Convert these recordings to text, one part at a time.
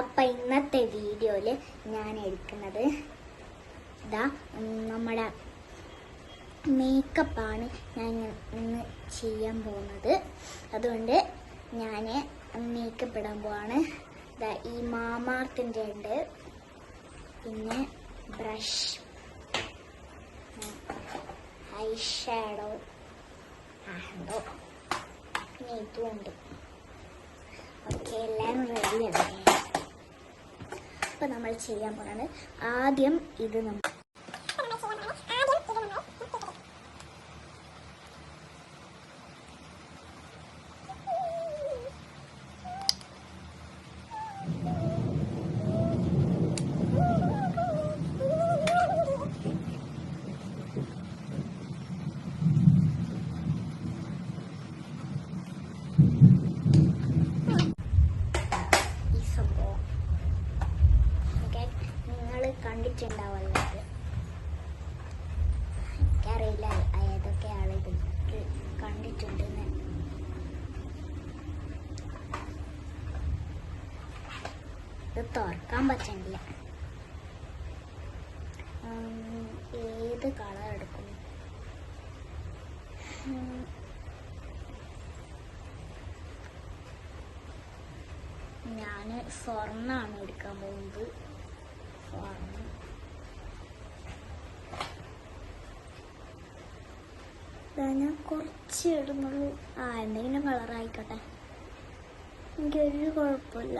അപ്പം ഇന്നത്തെ വീഡിയോയിൽ ഞാൻ എടുക്കുന്നത് ഇതാ നമ്മുടെ മേക്കപ്പാണ് ഞാൻ ഇന്ന് ചെയ്യാൻ പോകുന്നത്. അതുകൊണ്ട് ഞാൻ മേക്കപ്പ് ഇടാൻ പോവാണ്. ഇതാ ഈ മാമാർത്തിന്റെ ഉണ്ട്. പിന്നെ ബ്രഷ് ഐ ഷാഡോ ആണ്ടോ പിന്നെ ഇതുമുണ്ട് ഓക്കെ എല്ലാം റെഡിയാണ് അപ്പൊ നമ്മൾ ചെയ്യാൻ പോകുന്നത് ആദ്യം ഇത് നമ്മൾ ഈ സംഭവം ഓക്കെ നിങ്ങൾ കണ്ടിട്ടുണ്ടാവല്ലോ ഇത് എനിക്കറിയില്ല ഏതൊക്കെ ആളുകൾ കണ്ടിട്ടുണ്ടെന്ന്. ഇത് തുറക്കാൻ പറ്റണില്ല. ഏത് കളർ എടുക്കും? ഞാൻ സ്വർണാണ് എടുക്കാൻ പോകുന്നത്. സ്വർണം. ഞാൻ കുറച്ച് ഇടുന്നുള്ളൂ. ആ എന്തെങ്കിലും കളർ ആയിക്കോട്ടെ. എനിക്കൊരു കുഴപ്പമില്ല.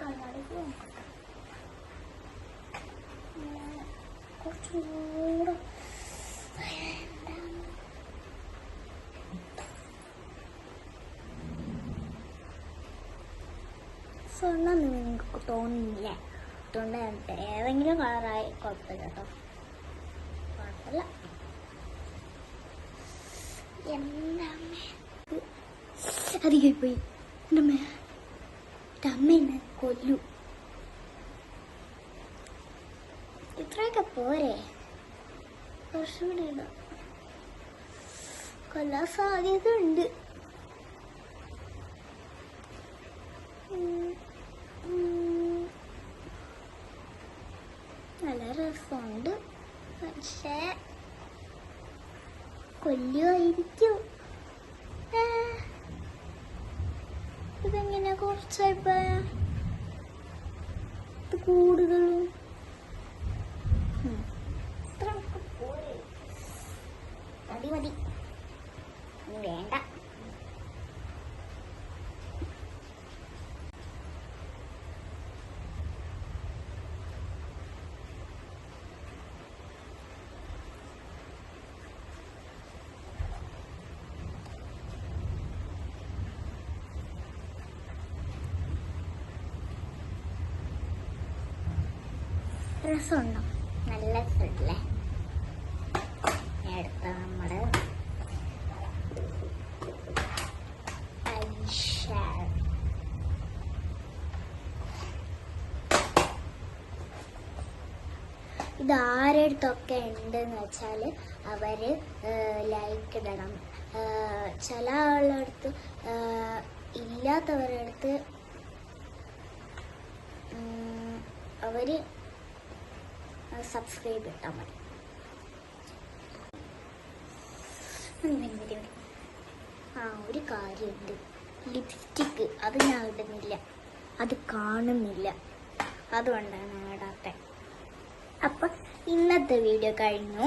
കണ്ണാടിക്ക് നോക്കട്ടെ. സ്വർണം നിങ്ങൾക്ക് തോന്നുന്നില്ല. അതുകൊണ്ട് ഏതെങ്കിലും കളറായി കുഴപ്പമില്ല കേട്ടോ. എന്നെ കൊല്ലു. ഇത്രയൊക്കെ പോരെ? കൊല്ലാൻ സാധ്യത ഉണ്ട്. നല്ല രസമുണ്ട്. പക്ഷേ കൊല്ലുമായിരിക്കും ഇതെങ്ങനെ കുറച്ചായിപ്പോ ഇത് കൂടുതലും ഉം. ഇത്രയൊക്കെ പോരെ മതി മതി ഇനി വേണ്ട രസമുണ്ടോ? നല്ല രസമല്ലേ എടുത്ത നമ്മുടെ ഇത് ആരടുത്തൊക്കെ ഉണ്ടെന്ന് വെച്ചാൽ അവർ ലൈക്ക് ഇടണം. ചില ആളുടെ അടുത്ത് ഏഹ് സബ്സ്ക്രൈബ് ഇട്ടാൽ മതി. ആ ഒരു കാര്യമുണ്ട്. ലിപ്സ്റ്റിക്ക് അത് ഞാൻ ഇടുന്നില്ല. അത് കാണുന്നില്ല. അതുകൊണ്ടാണ് ഇടാത്തത് അപ്പം ഇന്നത്തെ വീഡിയോ കഴിഞ്ഞു.